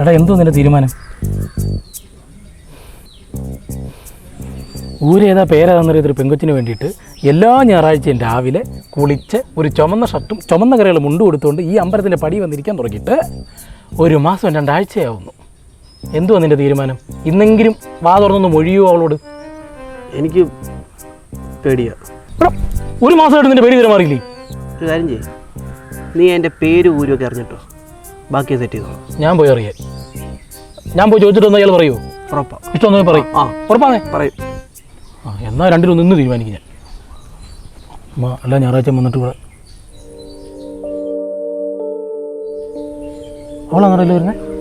എടാ എന്തോ നിന്റെ തീരുമാനം? ഊരേതാ പേരേതാന്നറിയാത്തൊരു പെങ്കൊച്ചിന് വേണ്ടിയിട്ട് എല്ലാ ഞായറാഴ്ചയും രാവിലെ കുളിച്ച് ഒരു ചുമന്ന ഷർട്ടും ചുമന്ന കരകളും മുണ്ട് കൊടുത്തുകൊണ്ട് ഈ അമ്പലത്തിന്റെ പടി വന്നിരിക്കാൻ തുടങ്ങിയിട്ട് ഒരു മാസം രണ്ടാഴ്ചയാവുന്നു. എന്തുവാ നിന്റെ തീരുമാനം? ഇന്നെങ്കിലും വാ തുറന്നൊന്ന് മൊഴിയോ അവളോട്. എനിക്ക് പേടിയാ. ഒരു മാസമായിട്ട് നിന്റെ പേര് തീരുമാറിയില്ലേ ഒരു കാര്യം ചെയ്യ്. നീ എന്റെ പേര് ഊരൊക്കെ അറിഞ്ഞിട്ടോ? ബാക്കി സെറ്റ് ചെയ്തോ ഞാൻ പോയി അറിയാൻ ഞാൻ പോയി ചോദിച്ചിട്ട് അയാൾ പറയൂ. ഉറപ്പാ. ഇഷ്ടമൊന്നും പറയും. ആ ഉറപ്പാണേ? പറയും. ആ എന്നാൽ രണ്ടിലും നിന്ന് തീരുമാനിക്കും ഞാൻ. അമ്മ എല്ലാ ഞായറാഴ്ച വന്നിട്ട് ഇവിടെ. അവളാണല്ലോ വരുന്നത്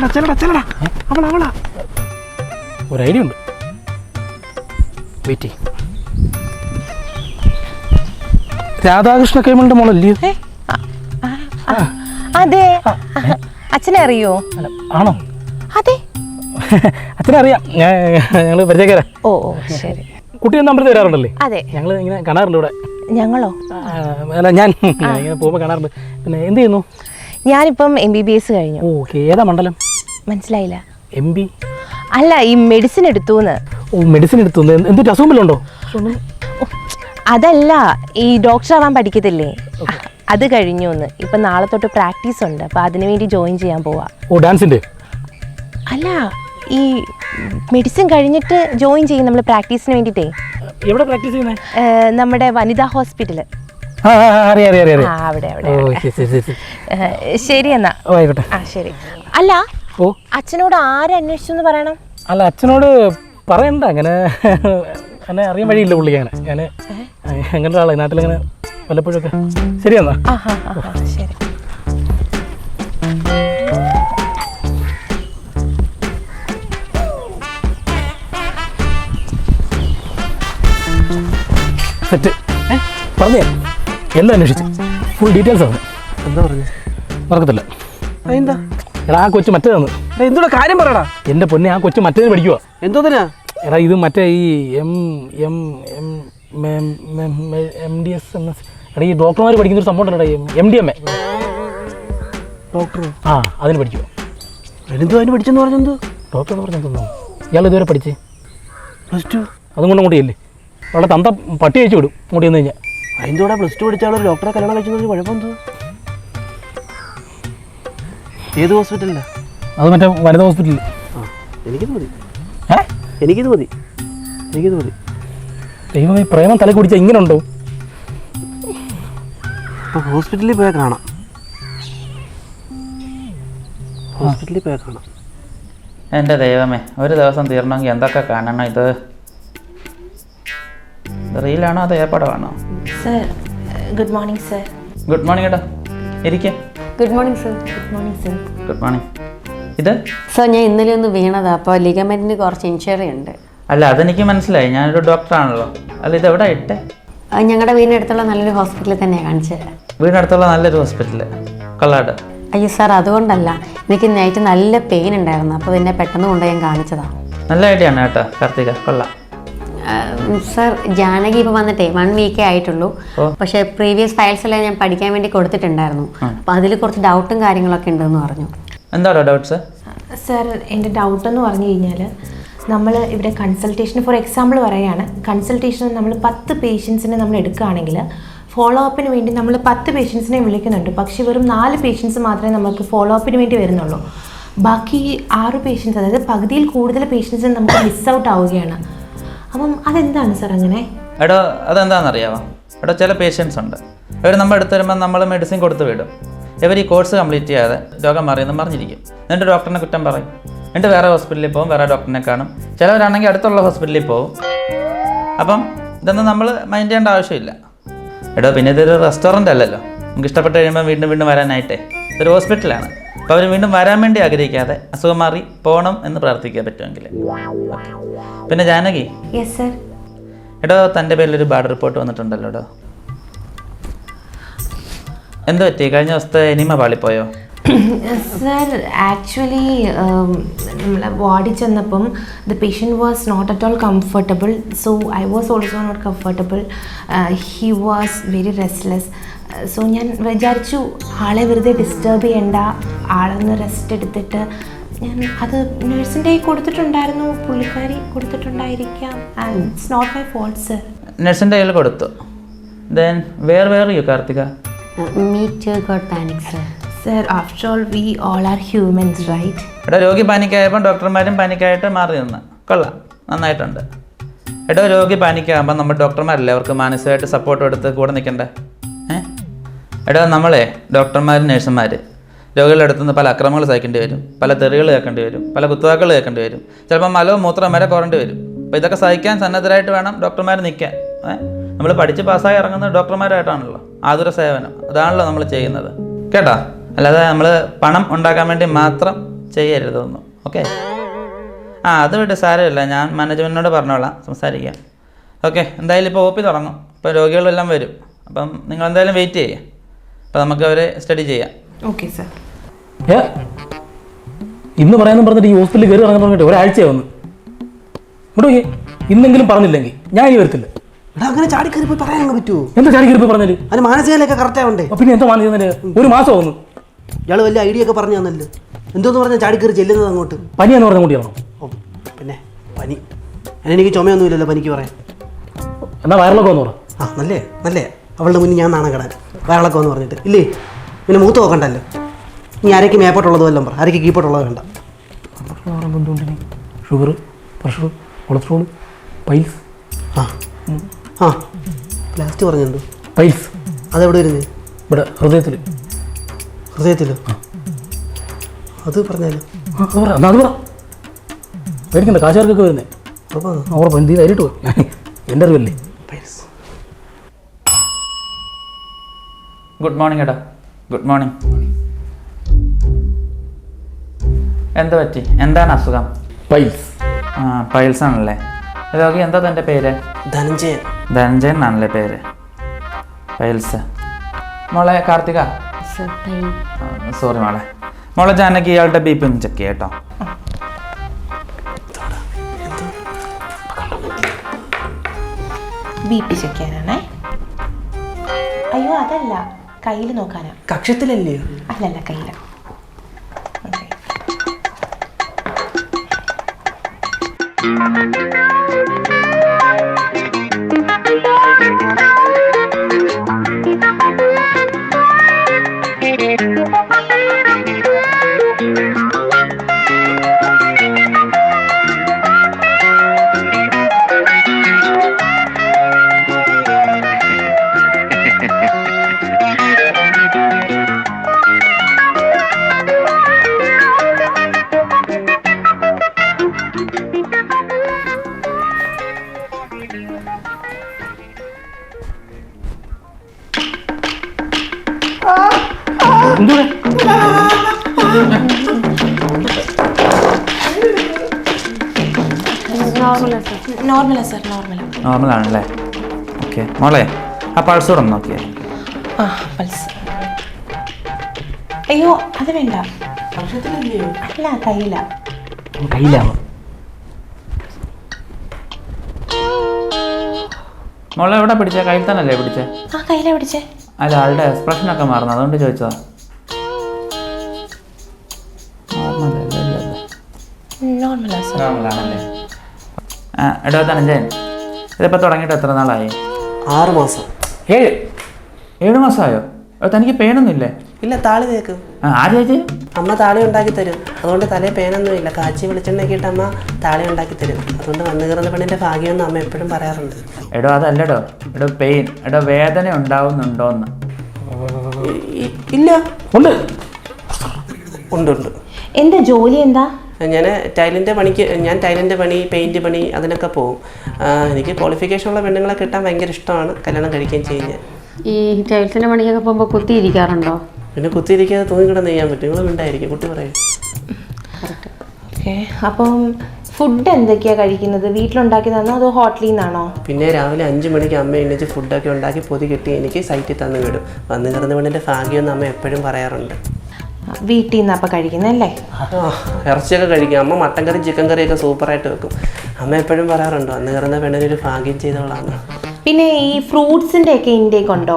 ചെല്ലടാ ചെല്ലടാ ചെല്ലടാ. അവളാ അവളാ. ഒരു ഐഡിയ ഉണ്ട്. വെയിറ്റ് ചെയ്യും. രാധാകൃഷ്ണ കൈമളുടെ മോളല്ലയോ അതെ. അച്ഛനെ അറിയോ? ആണോ? അതെ. അച്ഛനെ അറിയാം. ഞാൻ ഞങ്ങൾ പരിചയക്കാരാ. ഓ ഓ ശരി. കുട്ടി നമ്പർ അമ്പലത്തിൽ വരാറുണ്ടല്ലേ? അതെ. ഞങ്ങൾ ഇങ്ങനെ കാണാറുണ്ട് ഇവിടെ. ഞങ്ങളോ? അല്ല ഞാൻ ഇങ്ങനെ പോകുമ്പോൾ കാണാറുണ്ട്. പിന്നെ എന്ത് ചെയ്യുന്നു? ഞാനിപ്പം എം ബി ബി എസ് കഴിഞ്ഞു. ഓക്കെ. ഏതാ മണ്ഡലം? മനസ്സിലായില്ല. എം ബി അല്ല ഈ മെഡിസിൻ എടുത്തൂന്ന്. ഓ മെഡിസിൻ എടുത്തു. എന്തൊരു അസുഖം വല്ലതും ഉണ്ടോ അതല്ല ഈ ഡോക്ടർ ആവാൻ പഠിക്കത്തില്ലേ? അത് കഴിഞ്ഞു ഒന്ന് ഇപ്പൊ നാളെ തൊട്ട് പ്രാക്ടീസ് ഉണ്ട്. അപ്പൊ അതിനു വേണ്ടി ജോയിൻ ചെയ്യാൻ പോവാ. ഓ അല്ല ഈ മെഡിസിൻ കഴിഞ്ഞിട്ട് ജോയിൻ ചെയ്യും നമ്മൾ പ്രാക്ടീസിന് വേണ്ടിട്ടേ എവിടെ പ്രാക്ടീസ് ചെയ്യുന്നത് നമ്മുടെ വനിതാ ഹോസ്പിറ്റൽ അവിടെ അവിടെ ശരി എന്നാ. ആയിക്കോട്ടെ. ആ ശരി. അല്ല ഓ. അച്ഛനോട് ആരന്വേഷിച്ചു എന്ന് പറയണം? അല്ല അച്ഛനോട് പറയണ്ട അങ്ങനെ അങ്ങനെ അറിയാൻ വഴിയില്ല പുള്ളി അങ്ങനെ. ഞാൻ അങ്ങനെ ഒരാളെ നാട്ടിലങ്ങനെ വല്ലപ്പോഴൊക്കെ ശരിയെന്നാ എന്നാ. ശരി. സെറ്റ്. പറഞ്ഞു. എല്ലാം അന്വേഷിച്ചു? ഫുൾ ഡീറ്റെയിൽസ് ആണ്. എന്താ പറഞ്ഞത് മറക്കത്തില്ല. എന്താ എടാ ആ കൊച്ചു മറ്റേതാണ്. എന്തുകൂടെ കാര്യം പറയടാ? എന്റെ പൊന്നെ ആ കൊച്ചു മറ്റേതിന് പഠിക്കുക എന്തോതിനാ? എടാ ഇത് മറ്റേ ഈ M M M M D S M S. എടാ ഈ ഡോക്ടർമാർ പഠിക്കുന്ന ഒരു സംഭവം ഉണ്ടോ M D M A. Doctor ആ അതിന് പഠിക്കുക എന്തോ അതിന് പഠിച്ചെന്ന് പറഞ്ഞെന്തോ ഡോക്ടർ എന്ന് പറഞ്ഞാൽ എന്തോ ഇയാൾ ഇതുവരെ പഠിച്ചേ? Plus two? അതും കൊണ്ട് അങ്ങോട്ട് ചെല്ലേ. അവിടെ തന്ത പട്ടി അയച്ചു വിടും അങ്ങോട്ട് ചെന്ന് കഴിഞ്ഞാൽ അതിന്റെ കൂടെ പ്ലസ് ടു പഠിച്ച ആളൊരു ഡോക്ടറെ കല്യാണം പറഞ്ഞ കുഴപ്പമെന്തോ ഏത് ഹോസ്പിറ്റലിലാ? അത് മറ്റേ വനിതാ ഹോസ്പിറ്റലിൽ. ആ എനിക്കിത് മതി. ഏ? എനിക്കിത് മതി. എനിക്കിത് മതി. ദൈവം ഈ പ്രേമം തല കുടിച്ച ഇങ്ങനെ ഉണ്ടോ അപ്പോൾ ഹോസ്പിറ്റലിൽ പോയാൽ കാണാം. ഹോസ്പിറ്റലിൽ പോയാൽ കാണാം. എന്റെ ദൈവമേ ഒരു ദിവസം തീർന്നെങ്കിൽ എന്തൊക്കെ കാണണം ഇത്? ഇത് റീലാണോ അതോ ഏർപ്പാടാണോ? Sir good morning sir good morning ഏട്ടാ. ഇരിക്കേ. Good morning sir good morning sir good morning ഇത്? സർ ഞാൻ ഇന്നലെ ഒന്ന് വീണതാ. അപ്പോൾ ലിഗമെന്റിന് കുറച്ച് ഇൻഷുറി ഉണ്ട്. അല്ല അതെനിക്ക് മനസ്സിലായി. ഞാനൊരു ഡോക്ടറാണല്ലോ അല്ല ഇത് എവിടെ ഇട്ടെ? അത് ഞങ്ങളുടെ വീടിനടുത്തുള്ള നല്ലൊരു ഹോസ്പിറ്റലിൽ തന്നെയാണ് കാണിച്ചത് വീടിനടുത്തുള്ള നല്ലൊരു ഹോസ്പിറ്റൽ കൊള്ളാട് അയ്യോ സാർ അതുകൊണ്ടല്ല. എനിക്ക് നൈറ്റ് നല്ല പെയിൻ ഉണ്ടായിരുന്നു. അപ്പോൾ പിന്നെ പെട്ടെന്ന് കൊണ്ടുപോയി ഞാൻ കാണിച്ചതാണ് നല്ല ഐഡിയ ആണ് കേട്ടോ കാർത്തിക. കൊള്ളാം. സർ ജാനകി ഇപ്പൊ വന്നിട്ടേ വൺ വീക്കേ ആയിട്ടുള്ളൂ. പക്ഷെ പ്രീവിയസ് ഫയൽസ് എല്ലാം ഞാൻ പഠിക്കാൻ വേണ്ടി കൊടുത്തിട്ടുണ്ടായിരുന്നു. അപ്പൊ അതിൽ കുറച്ച് ഡൗട്ടും കാര്യങ്ങളൊക്കെ ഉണ്ടെന്ന് പറഞ്ഞു. എന്താണോ ഡൗട്ട്സ് സർ എന്റെ ഡൗട്ട് എന്ന് പറഞ്ഞു കഴിഞ്ഞാൽ നമ്മൾ ഇവിടെ കൺസൾട്ടേഷൻ ഫോർ എക്സാമ്പിൾ പറയുകയാണ്. കൺസൾട്ടേഷൻ നമ്മൾ പത്ത് പേഷ്യൻസിനെ നമ്മൾ എടുക്കുകയാണെങ്കിൽ ഫോളോ അപ്പിന് വേണ്ടി നമ്മൾ പത്ത് പേഷ്യൻസിനെ വിളിക്കുന്നുണ്ട്. പക്ഷേ വെറും നാല് പേഷ്യൻസ് മാത്രമേ നമുക്ക് ഫോളോ അപ്പിന് വേണ്ടി വരുന്നുള്ളൂ. ബാക്കി ആറ് പേഷ്യൻസ് അതായത് പകുതിയിൽ കൂടുതൽ പേഷ്യൻസ് നമുക്ക് മിസ് ഔട്ട് ആവുകയാണ്. അപ്പം അതെന്താണ് സാർ അങ്ങനെ? എടോ അതെന്താണെന്നറിയാമോ എടോ ചില പേഷ്യൻസ് ഉണ്ട്. ഇവർ നമ്മൾ എടുത്തു വരുമ്പോൾ നമ്മൾ മെഡിസിൻ കൊടുത്ത് വിടും. ഇവർ ഈ കോഴ്സ് കംപ്ലീറ്റ് ചെയ്യാതെ രോഗം മാറിയെന്ന് പറഞ്ഞിരിക്കും. എന്നിട്ട് ഡോക്ടറിനെ കുറ്റം പറയും. എന്നിട്ട് വേറെ ഹോസ്പിറ്റലിൽ പോകും വേറെ ഡോക്ടറിനെ കാണും. ചിലവരാണെങ്കിൽ അടുത്തുള്ള ഹോസ്പിറ്റലിൽ പോകും അപ്പം ഇതൊന്നും നമ്മൾ മൈൻഡ് ചെയ്യേണ്ട ആവശ്യമില്ല. എടോ പിന്നെ ഇതൊരു റെസ്റ്റോറന്റ് അല്ലല്ലോ. നമുക്ക് ഇഷ്ടപ്പെട്ട് കഴിയുമ്പോൾ വീണ്ടും വീണ്ടും വരാനായിട്ടേ. ഇതൊരു ഹോസ്പിറ്റലാണ് അപ്പോൾ അവർ വീണ്ടും വരാൻ വേണ്ടി ആഗ്രഹിക്കാതെ അസുഖം മാറി പോകണം എന്ന് പ്രാർത്ഥിക്കാൻ പറ്റുമെങ്കിൽ ഓക്കെ പിന്നെ ജാനകി. യെസ് സർ എടോ തന്റെ പേരിലൊരു ബാഡ് റിപ്പോർട്ട് വന്നിട്ടുണ്ടല്ലോ എടോ. എന്ത് പറ്റി? കഴിഞ്ഞ ദിവസത്തെ എനിമ പാളിപ്പോയോ? സർ ആക്ച്വലി നമ്മൾ വാർഡിൽ ചെന്നപ്പം the patient was not at all comfortable so I was also not comfortable he was very restless so ഞാൻ വിചാരിച്ചു ആളെ വെറുതെ ഡിസ്റ്റർബ് ചെയ്യണ്ട. ആളൊന്ന് റെസ്റ്റ് എടുത്തിട്ട് ഞാൻ അത് നഴ്സിന്റെ കയ്യിൽ കൊടുത്തിട്ടുണ്ടായിരുന്നു. പുള്ളിക്കാരി കൊടുത്തിട്ടുണ്ടായിരിക്കാം. And it's not my fault sir നഴ്സിന്റെ കയ്യിൽ കൊടുത്തു. Then where where you Karthika? Me too God panic sir sir after all we all are humans right എടോ രോഗി പാനിക്കായപ്പോൾ ഡോക്ടർമാരും പാനിക്കായിട്ട് മാറി നിന്ന്. കൊള്ളാം. നന്നായിട്ടുണ്ട്. എടോ രോഗി പാനിക്കാകുമ്പോൾ നമ്മൾ ഡോക്ടർമാരല്ലേ അവർക്ക് മാനസികമായിട്ട് സപ്പോർട്ട് എടുത്ത് കൂടെ നിൽക്കണ്ടേ? എടോ നമ്മളെ ഡോക്ടർമാരും നഴ്സുമാർ രോഗികളുടെ അടുത്തുനിന്ന് പല അക്രമങ്ങൾ സഹിക്കേണ്ടി വരും പല തെറികൾ കേൾക്കേണ്ടി വരും പല കുത്തുവാക്കുകൾ കേൾക്കേണ്ടി വരും. ചിലപ്പോൾ മലവും മൂത്രം വരെ കുറേണ്ടി വരും. അപ്പോൾ ഇതൊക്കെ സഹിക്കാൻ സന്നദ്ധരായിട്ട് വേണം ഡോക്ടർമാർ നിൽക്കാൻ. നമ്മൾ പഠിച്ച് പാസ്സായി ഇറങ്ങുന്നത് ഡോക്ടർമാരായിട്ടാണല്ലോ. ആതുര സേവനം. അതാണല്ലോ നമ്മൾ ചെയ്യുന്നത്. കേട്ടോ? അല്ലാതെ നമ്മൾ പണം ഉണ്ടാക്കാൻ വേണ്ടി മാത്രം ചെയ്യരുതൊന്നും ഓക്കെ? ആ അത് വിട്ട് സാരമില്ല. ഞാൻ മാനേജ്മെന്റിനോട് പറഞ്ഞോളാം. സംസാരിക്കാം. ഓക്കെ എന്തായാലും ഇപ്പോൾ ഒ പി തുടങ്ങും. ഇപ്പോൾ രോഗികളെല്ലാം വരും. അപ്പം നിങ്ങൾ എന്തായാലും വെയിറ്റ് ചെയ്യുക അപ്പോൾ നമുക്ക് അവരെ സ്റ്റഡി ചെയ്യാം. ഓക്കെ സർ ഏ? ഇന്ന് പറയാനും പറഞ്ഞിട്ട് ഈ ഹോസ്പിറ്റലിൽ കയറി ഇറങ്ങാൻ പറഞ്ഞിട്ട് ഒരാഴ്ചയാവുന്നു ഇവിടെ ഇന്നെങ്കിലും പറഞ്ഞില്ലെങ്കിൽ ഞാൻ ഇനി വരത്തില്ല. എടാ അങ്ങനെ ചാടിക്കറി പോയി പറയാൻ പറ്റുമോ എന്താ ചാടി കയറി പറഞ്ഞാൽ? അതിന് മാനസികയിലൊക്കെ കറക്റ്റ് ആവണ്ടേ? പിന്നെ എന്താ മാനസിക ഒരു മാസം ആവുന്നു ഇയാൾ വലിയ ഐഡിയ ഒക്കെ പറഞ്ഞു തന്നല്ലോ. എന്തോന്ന് പറഞ്ഞാൽ ചാടിക്കറി ചെല്ലുന്നത് അങ്ങോട്ട്? പനിയാന്ന് പറഞ്ഞ കൂടിയാണോ ഓ പിന്നെ പനി. എനിക്ക് ചുമയൊന്നുമില്ലല്ലോ പനിക്ക് പറയാൻ. എന്നാ വയറിളക്കം എന്ന് പറ ആ നല്ലേ നല്ലേ. അവളുടെ മുന്നിൽ ഞാൻ നാണം കിടാൻ. വയറിളക്കം എന്ന് പറഞ്ഞിട്ട്. ഇല്ലേ? പിന്നെ മൂത്ത് നോക്കണ്ടല്ലോ. ഇനി ആരൊക്കെ മേപ്പോട്ടുള്ളത് വല്ലതും പറ. ആരൊക്കെ കീപ്പോട്ടുള്ളത് വേണ്ട. ഷുഗർ പ്രഷർ കൊളസ്ട്രോൾ പൈൽസ് ആ. ആ. ലാസ്റ്റ് പറഞ്ഞെന്തോ പൈൽസ് അതെവിടെ വരുന്നത് ഇവിടെ ഹൃദയത്തിൽ ഹൃദയത്തിൽ അത് പറഞ്ഞാലോ? അത് പറ. പേടിക്കണ്ട കാശുകാർക്കൊക്കെ വരുന്നേ. ഉറപ്പാണോ? ഉറപ്പ്. എന്ത് ചെയ്തായിട്ട് എന്റെ അറിവല്ലേ പൈൽസ് ഗുഡ് മോർണിംഗ് എടാ. ഗുഡ് മോർണിംഗ് എന്താ പറ്റി? എന്താണ് അസുഖം? പൈൽസ്. ആ പൈൽസ് ആണല്ലേ രോഗി എന്താ തന്റെ പേര്? ധനഞ്ജയൻ. ധനഞ്ജയൻ എന്നാണല്ലേ പേര്? പൈൽസ്. മോളെ കാർത്തിക? സോറി മോളെ. മോളെ ജാനകി ഇയാളുടെ ബി പി ഒന്ന് ചെക്ക് ചെയ്യാം കേട്ടോ. ബി പി ചെക്ക് ചെയ്യാനാണേ. അയ്യോ അതല്ല. കയ്യിൽ നോക്കാനാ. കക്ഷത്തിലല്ലേ? അല്ലല്ല കയ്യില. Thank എന്തുവാ നോർമലാ സർ നോർമലാ നോർമൽ ആണല്ലേ? ഓക്കെ മോളെ ആ പൾസ് കൂടെ ഒന്ന് ആ പൾസ് അയ്യോ അത് വേണ്ട. അല്ല കയ്യില. കയ്യിലാണ്? മോളെ എവിടെ പിടിച്ചേ? കയ്യിൽ തന്നെയല്ലേ പിടിച്ചേ? ആ കയ്യിലാ പിടിച്ചേ. അല്ല ആളുടെ എക്സ്പ്രഷനൊക്കെ മാറുന്നു. അതുകൊണ്ട് ചോദിച്ചതാ. നോർമൽ ആ ഇതിപ്പോൾ തുടങ്ങിയിട്ട് എത്ര നാളായി? ആറ് മാസം. ഏഴ്? ഏഴ് മാസമായോ? തനിക്ക് പേനൊന്നുമില്ലേ? ഇല്ലേ ഇല്ല താളി തേക്കും. ആ ആര് ചേച്ചി? അമ്മ താളി ഉണ്ടാക്കി തരും. അതുകൊണ്ട് തലേ പേനൊന്നും ഇല്ല. കാച്ചി വെളിച്ചെണ്ണയൊക്കെ ഇട്ട് അമ്മ താളി ഉണ്ടാക്കി തരും. അതുകൊണ്ട് വന്നു കയറുന്ന പെണ്ണിന്റെ ഭാഗ്യമെന്ന് അമ്മ എപ്പോഴും പറയാറുണ്ട്. എടോ അതല്ലടോ. എടോ പെയിൻ. എടോ വേദന ഉണ്ടാവുന്നുണ്ടോന്ന്. ഇല്ല. ഉണ്ട്. ഉണ്ട് ഉണ്ട്. എന്താ ജോലി എന്താ? ഞാൻ ടൈലിന്റെ പണിക്ക് ഞാൻ ടൈലിന്റെ പണി പെയിന്റ് പണി അതിനൊക്കെ പോകും. എനിക്ക് ക്വാളിഫിക്കേഷൻ ഉള്ള പെണ്ണുങ്ങളെ കിട്ടാൻ ഭയങ്കര ഇഷ്ടമാണ് കല്യാണം കഴിക്കുകയും ചെയ്യും ഞാൻ. ഈ ടൈൽസിന്റെ പണിക്കൊക്കെ പോകുമ്പോൾ കുത്തിയിരിക്കാറുണ്ടോ? പിന്നെ കുത്തിയിരിക്കാതെ തൂങ്ങിക്കിടന്ന് ചെയ്യാൻ പറ്റും. നിങ്ങൾ ഉണ്ടായിരിക്കും കുട്ടി പറയും. ഓക്കെ. അപ്പം ഫുഡ് എന്തൊക്കെയാ കഴിക്കുന്നത്? വീട്ടിലുണ്ടാക്കിയതാണോ അതോ ഹോട്ടലിൽ നിന്നാണോ? പിന്നെ രാവിലെ അഞ്ച് മണിക്ക് അമ്മ എണ്ണിച്ച് ഫുഡൊക്കെ ഉണ്ടാക്കി പൊതി കിട്ടി എനിക്ക് സൈറ്റിൽ തന്നു വിടും വന്നു കിടന്ന് വീടിന്റെ ഭാഗ്യമെന്ന് അമ്മ എപ്പോഴും പറയാറുണ്ട്. വീട്ടിൽ നിന്ന് അപ്പം കഴിക്കുന്നല്ലേ ഇറച്ചിയൊക്കെ കഴിക്കും. അമ്മ മട്ടൻ കറി ചിക്കൻ കറിയൊക്കെ സൂപ്പറായിട്ട് വെക്കും. അമ്മ എപ്പോഴും പറയാറുണ്ടോ അന്ന് കയറുന്ന പെണ്ണിനൊരു ഭാഗ്യം ചെയ്തവളാണ് പിന്നെ ഈ ഫ്രൂട്ട്സിന്റെ ഒക്കെ ഇൻടേക്ക് ഉണ്ടോ?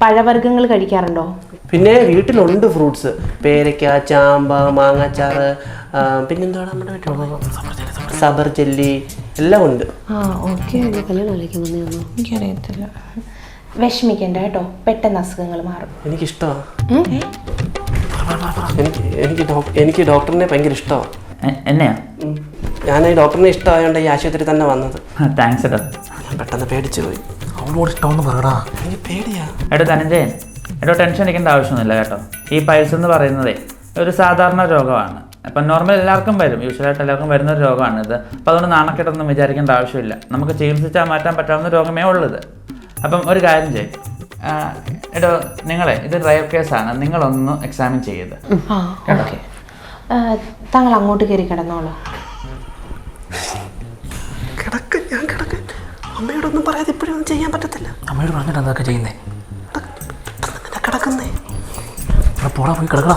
പഴവർഗങ്ങൾ കഴിക്കാറുണ്ടോ? പിന്നെ വീട്ടിലുണ്ട് ഫ്രൂട്ട്സ്. പേരയ്ക്ക ചാമ്പ മാങ്ങാച്ചാറ് പിന്നെന്താണ് നമ്മുടെ സബർ ചെല്ലി എല്ലാം ഉണ്ട്. ആ ഓക്കെ. എനിക്കറിയത്തില്ല. വിഷമിക്കണ്ട കേട്ടോ. പെട്ടെന്ന് അസുഖങ്ങൾ മാറും. എനിക്കിഷ്ടമാണ് എനിക്ക് എനിക്ക് ഡോക്- എനിക്ക് ഡോക്ടറിനെ ഭയങ്കര ഇഷ്ടമാണ് എന്നെയാ? ഞാൻ ഈ ഡോക്ടറിനെ ഇഷ്ടമായതുകൊണ്ട് ഈ ആശുപത്രി തന്നെ വന്നത്. താങ്ക്സ് എടോ. ഞാൻ പെട്ടെന്ന് പേടിച്ചു പോയി. അവളോട് ഇഷ്ടമെന്ന് പറയടാ. എനിക്ക് പേടിയാ. എടോ ധനഞ്ജയൻ എടോ ടെൻഷൻ അടിക്കേണ്ട ആവശ്യമൊന്നുമില്ല കേട്ടോ. ഈ പൈൽസ് എന്ന് പറയുന്നതേ ഒരു സാധാരണ രോഗമാണ്. അപ്പം നോർമൽ എല്ലാവർക്കും വരും. യൂഷ്വലായിട്ട് എല്ലാവർക്കും വരുന്ന ഒരു രോഗമാണ് ഇത് അപ്പോൾ അതുകൊണ്ട് നാണക്കെട്ടൊന്നും വിചാരിക്കേണ്ട ആവശ്യമില്ല. നമുക്ക് ചികിത്സിച്ചാൽ മാറ്റാൻ പറ്റാവുന്ന രോഗമേ ഉള്ളത് അപ്പം ഒരു കാര്യം ചെയ്യും. എടോ നിങ്ങളെ ഇത് റയർ കേസാണ് നിങ്ങളൊന്ന് എക്സാമിൻ ചെയ്യരുത്. ആ ഓക്കെ. താങ്കൾ അങ്ങോട്ട് കയറി കിടന്നോളൂ. കിടക്ക് ഞാൻ കിടക്ക്. അമ്മയോടൊന്നും പറയാതെ ഇപ്പോഴും ചെയ്യാൻ പറ്റത്തില്ല. അമ്മയോട് പറഞ്ഞിട്ട് എന്തൊക്കെ ചെയ്യുന്നേ? കിടക്കുന്നേ. പോടാ പോയി കിടക്കടാ.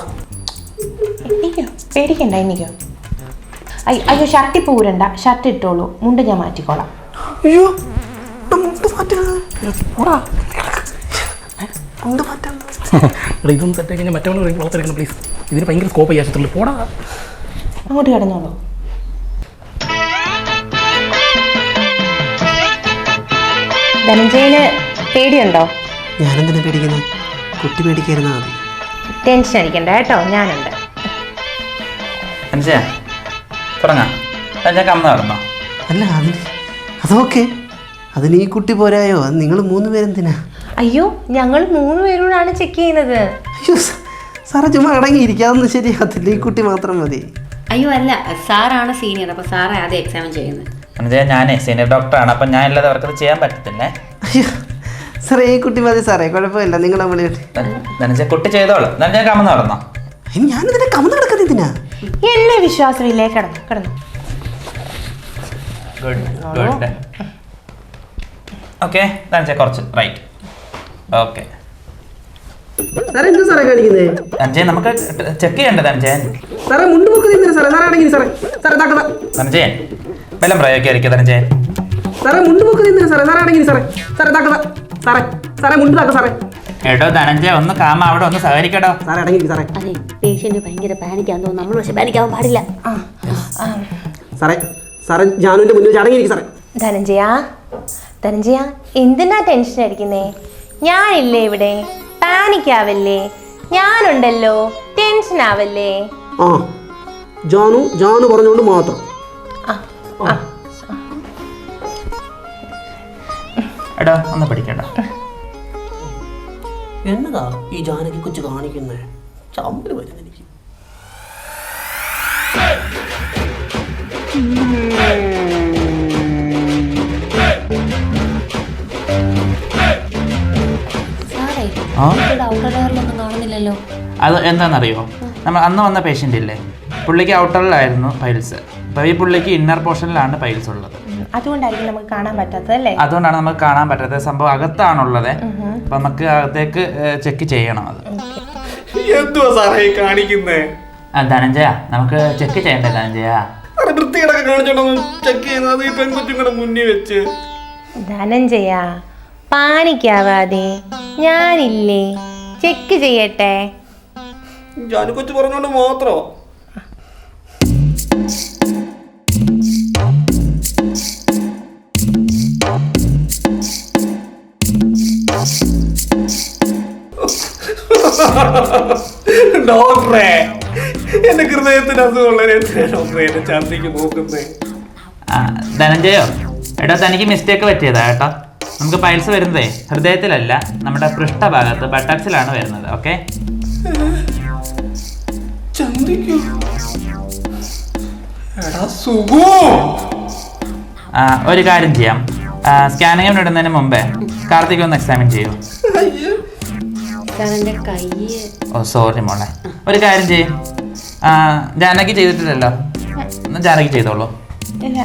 എണീക്കോ പേടിക്കണ്ട എനിക്കോ അയ്യോ അയ്യോ ഷർട്ട് പൂരണ്ട ഷർട്ട് ഇട്ടോളൂ. മുണ്ട് ഞാൻ മാറ്റിക്കോളാം. അയ്യോ മുണ്ട് മാറ്റാ പോടാ. മുണ്ട് മാറ്റാ എടാ ഇതൊന്നും തെറ്റി കഴിഞ്ഞാൽ മറ്റവളെ വളർത്തെടുക്കണം പ്ലീസ് ഇതിന് ഭയങ്കര സ്കോപ്പ് ഈ ആശുപത്രിയിൽ പോടാ. അങ്ങോട്ട് കിടന്നോളൂ. ധനഞ്ജയന് പേടിയുണ്ടോ? ഞാനെന്തിനാ പേടിക്കുന്നത് കുട്ടി പേടിക്കായിരുന്നാ മതി. ടെൻഷൻ അടിക്കണ്ട കേട്ടോ ഞാനുണ്ട്. ധനഞ്ജയ തുടങ്ങാം. ഞാൻ കമ്മ നടന്നോ? അല്ല അതിന് അതൊക്കെ. അതിന് ഈ കുട്ടി പോരായോ? നിങ്ങൾ മൂന്ന് പേരെന്തിനാ? അയ്യോ ഞങ്ങൾ മൂന്ന് പേരോടാണ് ചെക്ക് ചെയ്യുന്നത്. അയ്യോ സാറേ ചുമ്മാ അടങ്ങിയിരിക്കുക അതൊന്നും ശരിയാകത്തില്ല. ഈ കുട്ടി മാത്രം മതി. അയ്യോ അല്ല സാറാണ് സീനിയർ അപ്പോൾ സാറേ ആദ്യം എക്സാമിൻ ചെയ്യുന്നത്. ധനഞ്ജയ ഞാനേ സീനിയർ ഡോക്ടറാണ് അപ്പം ഞാൻ അല്ലാതെ അവർക്കത് ചെയ്യാൻ പറ്റത്തില്ലേ? അയ്യോ സാറേ ഈ കുട്ടി മതി സാറേ കുഴപ്പമില്ല നിങ്ങളെ വിളിയിട്ട് ധന- ധനഞ്ജയ കുട്ടി ചെയ്തോളൂ. ധനഞ്ജയ കമ്മ നടന്നോ ഞാനിതിനെ കമന്ന് കിടക്കുന്നത് ഇതിനാ എന്നെ വിശ്വാസമില്ലേ കിടന്നു കിടന്നു. ഗുഡ് ഗുഡ് ഓക്കെ ധനഞ്ജയ കുറച്ച് റൈറ്റ് ഓക്കെ. സാറേ എന്താ സാറേ കാണിക്കുന്നേ? ധനഞ്ജയൻ നമുക്ക് ചെക്ക് ചെയ്യേണ്ടത് അഞ്ജയൻ സാറേ മുണ്ട് പൊക്കുന്നത് സാറേ സാറേ. അടങ്ങി സാറേ സാറേ താക്കത ധനഞ്ജയൻ ബലം പ്രയോഗിക്കായിരിക്കും ധനഞ്ജയൻ സാറേ മുണ്ട് പൊക്കുന്നത് സാറേ സാറേ. അടങ്ങി സാറേ സാറേ താക്കത സാറേ സാറേ മുണ്ട് താക്ക സാറേ. എടോ ധനഞ്ജയ ഒന്ന് കാമ അവിടെ ഒന്ന് സഹകരിക്കടോ. സാറേ അടങ്ങി സാറേ. അതെ പേഷ്യന്റ് ഭയങ്കര പാനിക്കാന്ന് തോന്നുന്നു. നമ്മൾ പക്ഷെ പാനിക്കാവാൻ പാടില്ല. സാറേ സാറേ ജാനുവിന്റെ മുന്നിൽ വെച്ച് അടങ്ങിയിരിക്കും സാറേ. ധനഞ്ജയ ധനഞ്ജയ എന്തിനാ ടെൻഷൻ അടിക്കുന്നേ? ഞാനില്ലേ ഇവിടെ? പാനിക് ആവല്ലേ ഞാനുണ്ടല്ലോ. ടെൻഷൻ ആവല്ലേ ആ ജാനു ജാനു പറഞ്ഞുകൊണ്ട് മാത്രം. എടാ പഠിക്കണ്ട. ഒന്ന് പിടിക്കട്ടോ എന്നതാ ഈ ജാനകി കൊച്ചു കാണിക്കുന്നേ? ചമ്പൽ വരുന്ന അത് എന്താണെന്നറിയോ? നമ്മൾ അന്ന് വന്ന പേഷ്യന്റ് ഇല്ലേ? പുള്ളിക്ക് ഔട്ടറിലായിരുന്നു പൈൽസ് അപ്പോൾ ഈ പുള്ളിക്ക് ഇന്നർ പോർഷനിലാണ് പൈൽസ് ഉള്ളത്. അതുകൊണ്ടായിരിക്കും നമുക്ക് കാണാൻ പറ്റാത്തത് അല്ലേ? അതുകൊണ്ടാണ് നമുക്ക് കാണാൻ പറ്റാത്തത്. സംഭവം അകത്താണുള്ളത്. അപ്പം നമുക്ക് അകത്തേക്ക് ചെക്ക് ചെയ്യണം അത്. എന്തുവാ സാറേ ഈ കാണിക്കുന്നേ? ആ, ധനഞ്ജയ നമുക്ക് ചെക്ക് ചെയ്യണ്ടേ ധനഞ്ജയ? വൃത്തികേടൊക്കെ ചെക്ക് ചെയ്യുന്നത് ഈ പെൺകൊച്ചുങ്ങളുടെ മുന്നിൽ വെച്ച്. ധനഞ്ജയ പാനിക്കാവാതെ ഞാനില്ലേ? ചെക്ക് ചെയ്യട്ടെ. ജാനു കൊച്ചു പറഞ്ഞോണ്ട് മാത്രോ. ഡോക്ടറെ എന്റെ ഹൃദയത്തിന് അസുഖമുള്ള ഡോക്ടറെ എന്നെ ഛർദിക്ക് നോക്കുന്നേ? ധനഞ്ജയോ? എടാ തനിക്ക് മിസ്റ്റേക്ക് പറ്റിയതാ കേട്ടോ. നമുക്ക് പൈൽസ് വരുന്നതേ ഹൃദയത്തിലല്ല നമ്മുടെ പൃഷ്ഠഭാഗത്ത് ബട്ടക്സിലാണ് വരുന്നത് ഓക്കെ ഒരു കാര്യം ചെയ്യാം. സ്കാനിങ്ങിന് ഇടുന്നതിന് മുമ്പേ കാർത്തിക് ഒന്ന് എക്സാമിൻ ചെയ്യൂ. ഓ സോറി മോളെ. ഒരു കാര്യം ചെയ്യും. ജാനകി ചെയ്തിട്ടില്ലല്ലോ. ജാനകി ചെയ്തോളൂ. ഇല്ല.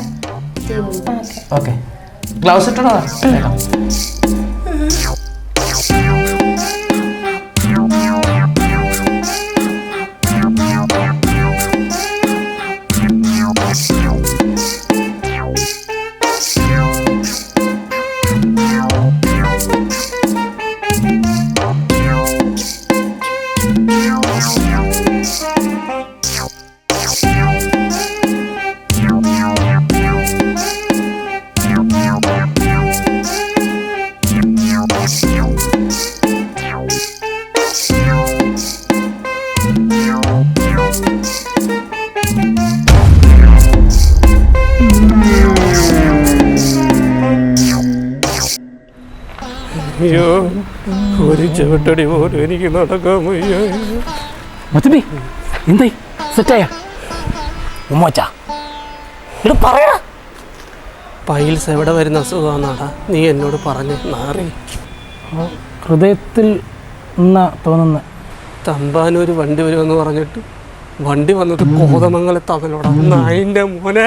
ഓക്കെ ഗ്ലൗസ് ഇട്ടോ ചവിട്ടടി പോലും എനിക്ക് നടക്കാൻ വയ്യ. മച്ചുമ്പി എന്തായി സെറ്റായ? ഉമ്മച്ചാ. ഇത് പറയാ പൈൽസ് എവിടെ വരുന്ന അസുഖമാണെന്നാടാ നീ എന്നോട് പറഞ്ഞു നാറി. ഹൃദയത്തിൽ എന്നാ തോന്നുന്ന. തമ്പാനൂര് വണ്ടി വരുമെന്ന് പറഞ്ഞിട്ട് വണ്ടി വന്നത് കോതമംഗലത്താണല്ലോടാ. നായിന്റെ മോനെ.